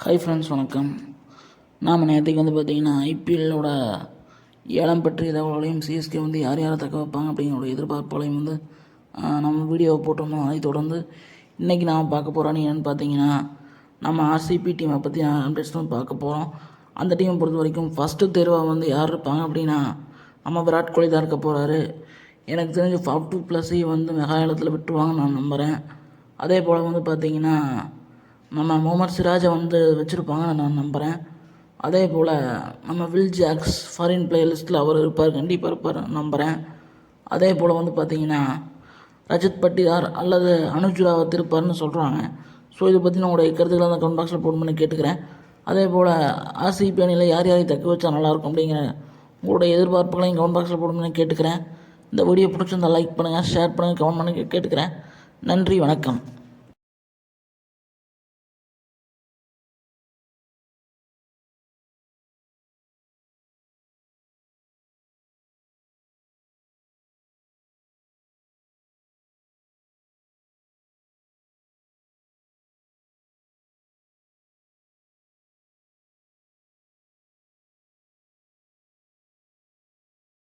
Hi friends வணக்கம். நாம் நேற்றுக்கு வந்து பார்த்தீங்கன்னா ஐபிஎல்லோட ஏலம் பற்றி தகவல்களையும் சிஎஸ்கே வந்து யார் யாரை தக்க வைப்பாங்க அப்படிங்கிற எதிர்பார்ப்புகளையும் வந்து நம்ம வீடியோவை போட்டிருந்தோம் அதை தொடர்ந்து இன்றைக்கி நாம் பார்க்க போகிறோன்னு என்னென்னு பார்த்தீங்கன்னா நம்ம ஆர்சிபி டீமை பற்றி அப்டேட்ஸ் தான் பார்க்க போகிறோம் அந்த டீமை பொறுத்த வரைக்கும் ஃபஸ்ட்டு தேர்வாக வந்து யார் இருப்பாங்க அப்படின்னா நம்ம விராட் கோலி தான் இருக்க போகிறாரு எனக்கு தெரிஞ்சு ஃபார்ட் டூ ப்ளஸ்ஸையும் வந்து மெகாலயத்தில் விட்டுருவாங்கன்னு நான் நம்புகிறேன் அதே போல் வந்து பார்த்தீங்கன்னா நம்ம முகமது சிராஜை வந்து வச்சுருப்பாங்கன்னு நான் நம்புகிறேன் அதே போல் நம்ம வில் ஜாக்ஸ் ஃபாரின் பிளேயர் லிஸ்ட்டில் அவர் இருப்பார் கண்டிப்பாக இருப்பார் நம்புகிறேன் அதே போல் வந்து பார்த்தீங்கன்னா ரஜத் பட்டிதார் அல்லது அனுஜ் திருப்பார்னு இருப்பார்னு சொல்கிறாங்க ஸோ இதை பற்றி உங்களுடைய கருத்துக்களை அந்த கமெண்ட் பாக்ஸில் போன் பண்ணி கேட்டுக்கிறேன். அதே போல் ஆர்சிபி அணியில் யார் யாரை தக்க வச்சா நல்லாயிருக்கும் அப்படிங்கிற உங்களுடைய எதிர்பார்ப்புகளையும் கமெண்ட் பாக்ஸில் போன் பண்ணி கேட்டுக்கிறேன். இந்த வீடியோ பிடிச்சிருந்தால் லைக் பண்ணுங்கள் ஷேர் பண்ணுங்கள் கமெண்ட் பண்ணி கேட்டுக்கிறேன். நன்றி வணக்கம்.